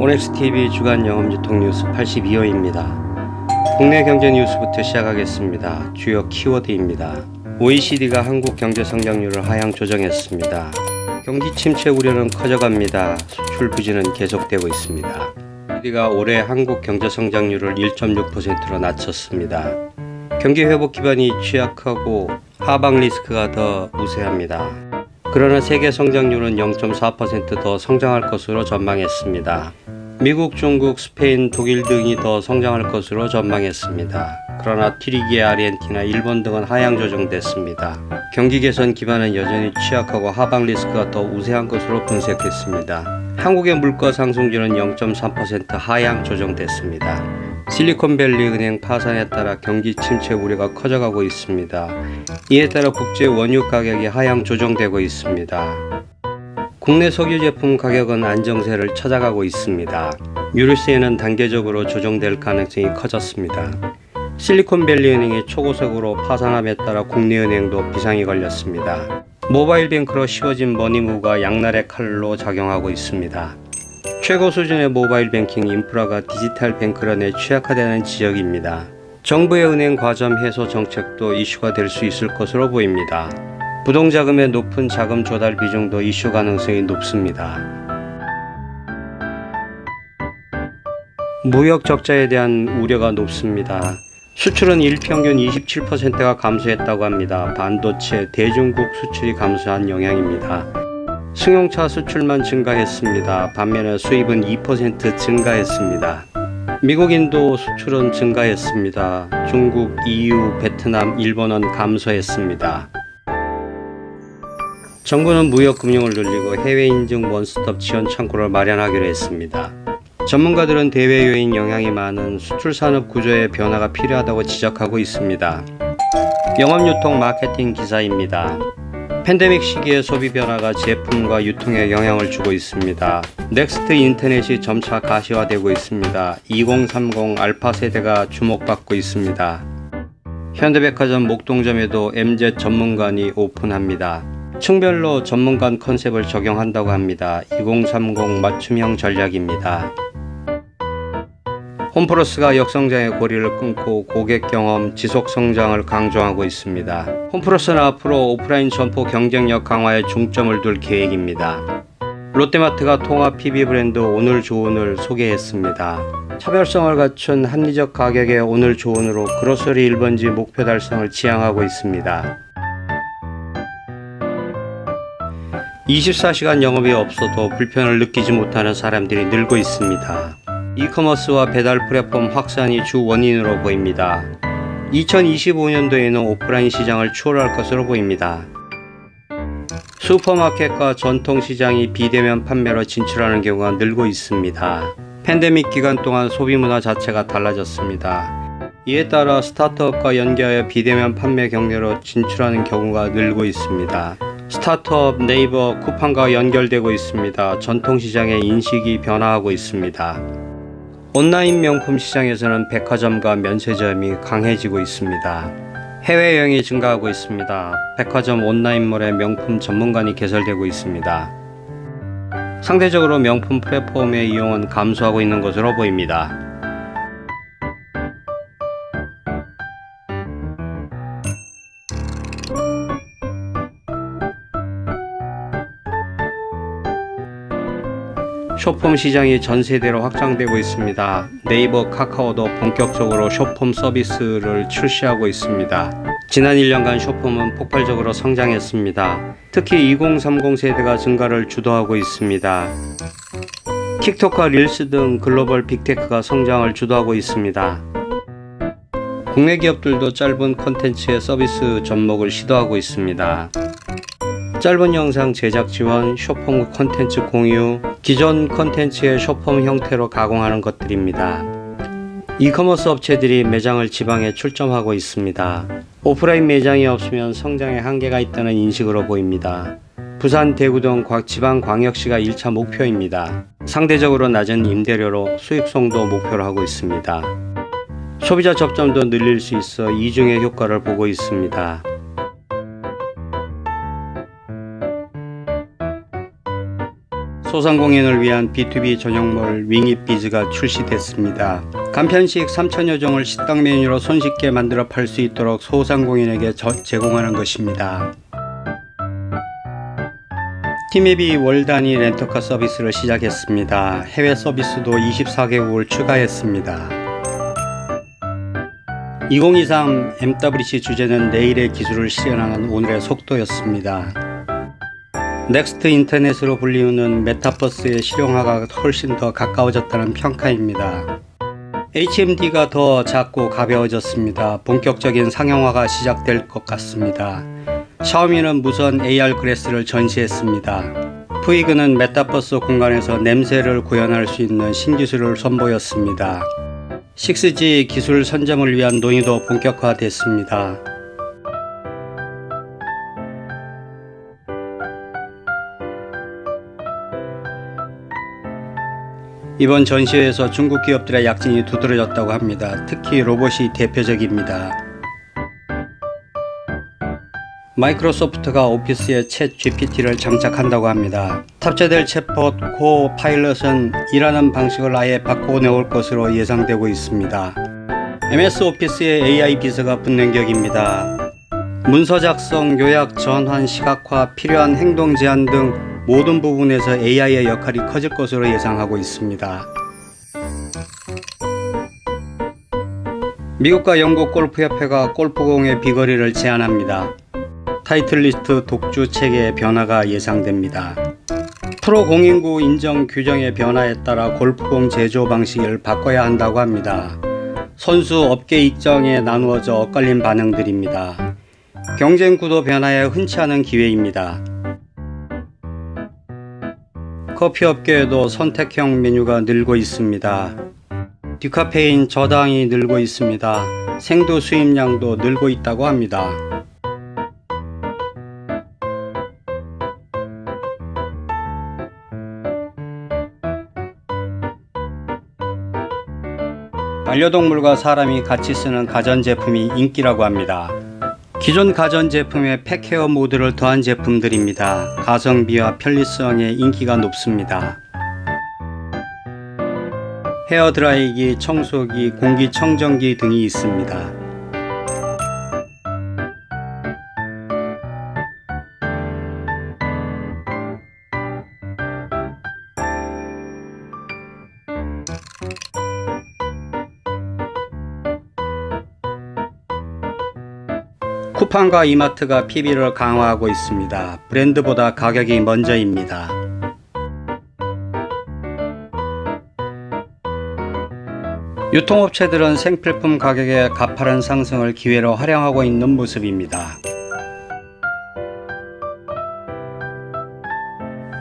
오넥스TV 주간 영업유통 뉴스 82호입니다. 국내 경제 뉴스부터 시작하겠습니다. 주요 키워드입니다. OECD가 한국 경제 성장률을 하향 조정했습니다. 경기 침체 우려는 커져갑니다. 수출 부진은 계속되고 있습니다. OECD가 올해 한국 경제 성장률을 1.6%로 낮췄습니다. 경기 회복 기반이 취약하고 하방 리스크가 더 우세합니다. 그러나 세계 성장률은 0.4%더 성장할 것으로 전망했습니다. 미국, 중국, 스페인, 독일 등이 더 성장할 것으로 전망했습니다. 그러나 튀리기, 아르헨티나, 일본 등은 하향 조정됐습니다. 경기 개선 기반은 여전히 취약하고 하방 리스크가 더 우세한 것으로 분석했습니다. 한국의 물가 상승률은 0.3% 하향 조정됐습니다. 실리콘밸리 은행 파산에 따라 경기 침체 우려가 커져가고 있습니다. 이에 따라 국제 원유 가격이 하향 조정되고 있습니다. 국내 석유 제품 가격은 안정세를 찾아가고 있습니다. 유류세는 단계적으로 조정될 가능성이 커졌습니다. 실리콘밸리 은행이 초고속으로 파산함에 따라 국내 은행도 비상이 걸렸습니다. 모바일 뱅크로 씌워진 머니무가 양날의 칼로 작용하고 있습니다. 최고 수준의 모바일 뱅킹 인프라가 디지털 뱅크런에 취약화되는 지역입니다. 정부의 은행 과점 해소 정책도 이슈가 될 수 있을 것으로 보입니다. 부동자금의 높은 자금 조달 비중도 이슈 가능성이 높습니다. 무역 적자에 대한 우려가 높습니다. 수출은 일평균 27%가 감소했다고 합니다. 반도체, 대중국 수출이 감소한 영향입니다. 승용차 수출만 증가했습니다. 반면에 수입은 2% 증가했습니다. 미국, 인도 수출은 증가했습니다. 중국, EU, 베트남, 일본은 감소했습니다. 정부는 무역 금융을 늘리고 해외 인증 원스톱 지원 창구를 마련하기로 했습니다. 전문가들은 대외 요인 영향이 많은 수출 산업 구조의 변화가 필요하다고 지적하고 있습니다. 영업 유통 마케팅 기사입니다. 팬데믹 시기의 소비 변화가 제품과 유통에 영향을 주고 있습니다. 넥스트 인터넷이 점차 가시화되고 있습니다. 2030 알파 세대가 주목받고 있습니다. 현대백화점 목동점에도 MZ 전문관이 오픈합니다. 층별로 전문관 컨셉을 적용한다고 합니다. 2030 맞춤형 전략입니다. 홈플러스가 역성장의 고리를 끊고 고객 경험, 지속 성장을 강조하고 있습니다. 홈플러스는 앞으로 오프라인 점포 경쟁력 강화에 중점을 둘 계획입니다. 롯데마트가 통합 PB 브랜드 오늘 좋은을 소개했습니다. 차별성을 갖춘 합리적 가격의 오늘 좋은으로 그로서리 1번지 목표 달성을 지향하고 있습니다. 24시간 영업이 없어도 불편을 느끼지 못하는 사람들이 늘고 있습니다. 이커머스와 배달 플랫폼 확산이 주 원인으로 보입니다. 2025년도에는 오프라인 시장을 추월할 것으로 보입니다. 슈퍼마켓과 전통시장이 비대면 판매로 진출하는 경우가 늘고 있습니다. 팬데믹 기간 동안 소비 문화 자체가 달라졌습니다. 이에 따라 스타트업과 연계하여 비대면 판매 경로로 진출하는 경우가 늘고 있습니다. 스타트업 네이버 쿠팡과 연결되고 있습니다. 전통시장의 인식이 변화하고 있습니다. 온라인 명품 시장에서는 백화점과 면세점이 강해지고 있습니다. 해외여행이 증가하고 있습니다. 백화점 온라인몰에 명품 전문관이 개설되고 있습니다. 상대적으로 명품 플랫폼의 이용은 감소하고 있는 것으로 보입니다. 쇼폼 시장이 전 세대로 확장되고 있습니다. 네이버, 카카오도 본격적으로 쇼폼 서비스를 출시하고 있습니다. 지난 1년간 쇼폼은 폭발적으로 성장했습니다. 특히 2030 세대가 증가를 주도하고 있습니다. 틱톡과 릴스 등 글로벌 빅테크가 성장을 주도하고 있습니다. 국내 기업들도 짧은 컨텐츠의 서비스 접목을 시도하고 있습니다. 짧은 영상 제작 지원, 쇼폼 컨텐츠 공유, 기존 컨텐츠의 쇼폼 형태로 가공하는 것들입니다. 이커머스 업체들이 매장을 지방에 출점하고 있습니다. 오프라인 매장이 없으면 성장에 한계가 있다는 인식으로 보입니다. 부산, 대구 등 지방 광역시가 1차 목표입니다. 상대적으로 낮은 임대료로 수익성도 목표로 하고 있습니다. 소비자 접점도 늘릴 수 있어 이중의 효과를 보고 있습니다. 소상공인을 위한 B2B 전용몰 윙잇비즈가 출시됐습니다. 간편식 3천여 종을 식당 메뉴로 손쉽게 만들어 팔 수 있도록 소상공인에게 저- 제공하는 것입니다. 티맵이 월 단위 렌터카 서비스를 시작했습니다. 해외 서비스도 24개국을 추가했습니다. 2023 MWC 주제는 내일의 기술을 실현하는 오늘의 속도였습니다. 넥스트 인터넷으로 불리우는 메타버스의 실용화가 훨씬 더 가까워졌다는 평가입니다. HMD가 더 작고 가벼워졌습니다. 본격적인 상용화가 시작될 것 같습니다. 샤오미는 무선 AR 글래스를 전시했습니다. 푸이그는 메타버스 공간에서 냄새를 구현할 수 있는 신기술을 선보였습니다. 6G 기술 선점을 위한 논의도 본격화됐습니다. 이번 전시회에서 중국 기업들의 약진이 두드러졌다고 합니다. 특히 로봇이 대표적입니다. 마이크로소프트가 오피스에 챗 GPT를 장착한다고 합니다. 탑재될 챗봇 코 파일럿은 일하는 방식을 아예 바꿔내올 것으로 예상되고 있습니다. MS 오피스의 AI 비서가 붙는 격입니다. 문서 작성, 요약, 전환, 시각화, 필요한 행동 제한 등 모든 부분에서 AI의 역할이 커질 것으로 예상하고 있습니다. 미국과 영국 골프협회가 골프공의 비거리를 제한합니다. 타이틀리스트 독주 체계의 변화가 예상됩니다. 프로 공인구 인정 규정의 변화에 따라 골프공 제조 방식을 바꿔야 한다고 합니다. 선수 업계 입장에 나누어져 엇갈린 반응들입니다. 경쟁 구도 변화에 흔치 않은 기회입니다. 커피 업계에도 선택형 메뉴가 늘고 있습니다. 디카페인 저당이 늘고 있습니다. 생두 수입량도 늘고 있다고 합니다. 반려동물과 사람이 같이 쓰는 가전제품이 인기라고 합니다. 기존 가전제품에 팩헤어 모드를 더한 제품들입니다. 가성비와 편리성에 인기가 높습니다. 헤어드라이기, 청소기, 공기청정기 등이 있습니다. 쿠팡과 이마트가 PB를 강화하고 있습니다. 브랜드보다 가격이 먼저입니다. 유통업체들은 생필품 가격의 가파른 상승을 기회로 활용하고 있는 모습입니다.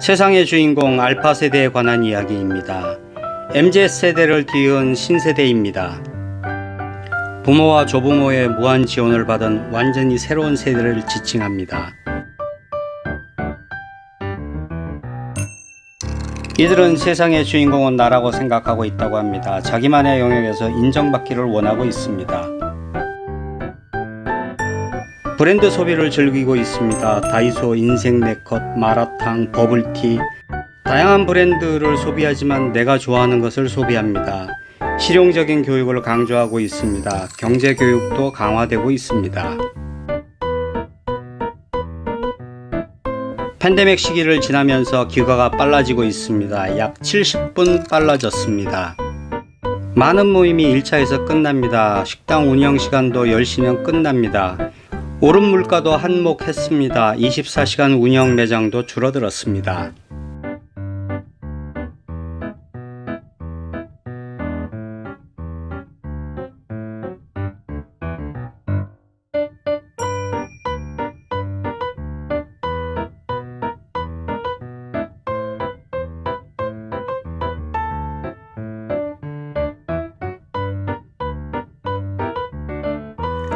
세상의 주인공 알파 세대에 관한 이야기입니다. MZ 세대를 뒤이은 신세대입니다. 부모와 조부모의 무한 지원을 받은 완전히 새로운 세대를 지칭합니다. 이들은 세상의 주인공은 나라고 생각하고 있다고 합니다. 자기만의 영역에서 인정받기를 원하고 있습니다. 브랜드 소비를 즐기고 있습니다. 다이소, 인생 네컷, 마라탕, 버블티. 다양한 브랜드를 소비하지만 내가 좋아하는 것을 소비합니다. 실용적인 교육을 강조하고 있습니다. 경제 교육도 강화되고 있습니다. 팬데믹 시기를 지나면서 귀가가 빨라지고 있습니다. 약 70분 빨라졌습니다. 많은 모임이 1차에서 끝납니다. 식당 운영 시간도 10시면 끝납니다. 오른 물가도 한몫했습니다. 24시간 운영 매장도 줄어들었습니다.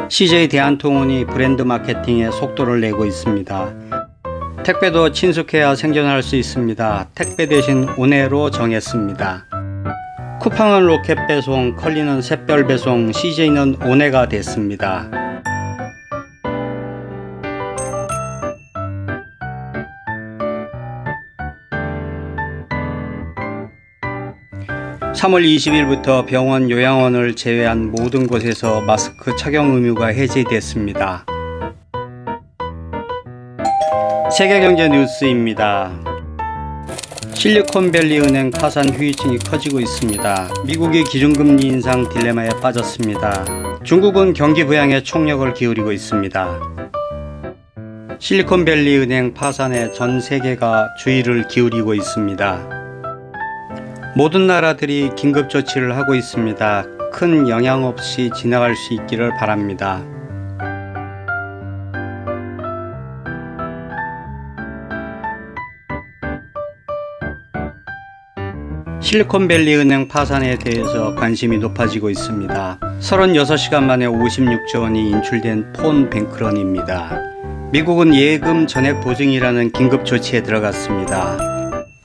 CJ 대한통운이 브랜드 마케팅에 속도를 내고 있습니다. 택배도 친숙해야 생존할 수 있습니다. 택배 대신 온해로 정했습니다. 쿠팡은 로켓 배송, 컬리는 샛별 배송, CJ는 온해가 됐습니다. 3월 20일부터 병원, 요양원을 제외한 모든 곳에서 마스크 착용 의무가 해제됐습니다. 세계경제 뉴스입니다. 실리콘밸리 은행 파산 후유증이 커지고 있습니다. 미국이 기준금리 인상 딜레마에 빠졌습니다. 중국은 경기 부양에 총력을 기울이고 있습니다. 실리콘밸리 은행 파산에 전 세계가 주의를 기울이고 있습니다. 모든 나라들이 긴급 조치를 하고 있습니다. 큰 영향 없이 지나갈 수 있기를 바랍니다. 실리콘밸리 은행 파산에 대해서 관심이 높아지고 있습니다. 36시간 만에 56조 원이 인출된 폰 뱅크런입니다. 미국은 예금 전액 보증이라는 긴급 조치에 들어갔습니다.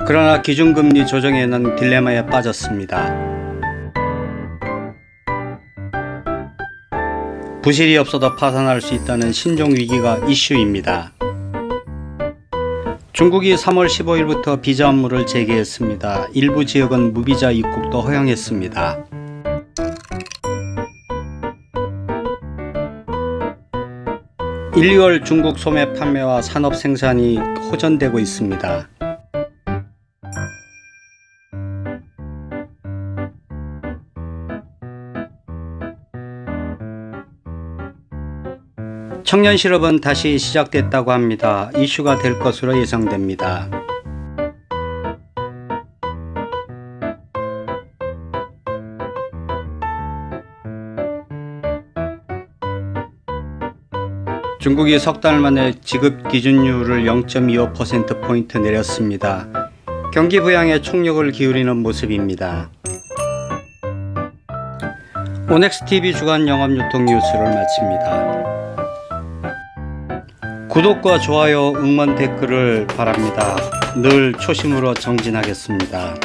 그러나 기준금리 조정에는 딜레마에 빠졌습니다. 부실이 없어도 파산할 수 있다는 신종 위기가 이슈입니다. 중국이 3월 15일부터 비자 업무를 재개했습니다. 일부 지역은 무비자 입국도 허용했습니다. 일 2월 중국 소매 판매와 산업 생산이 호전되고 있습니다. 청년 실업은 다시 시작됐다고 합니다. 이슈가 될 것으로 예상됩니다. 중국이 석 달 만에 지급 기준율을 0.25%포인트 내렸습니다. 경기 부양에 총력을 기울이는 모습입니다. 오넥스TV 주간 영업 유통 뉴스를 마칩니다. 구독과 좋아요, 응원 댓글을 바랍니다. 늘 초심으로 정진하겠습니다.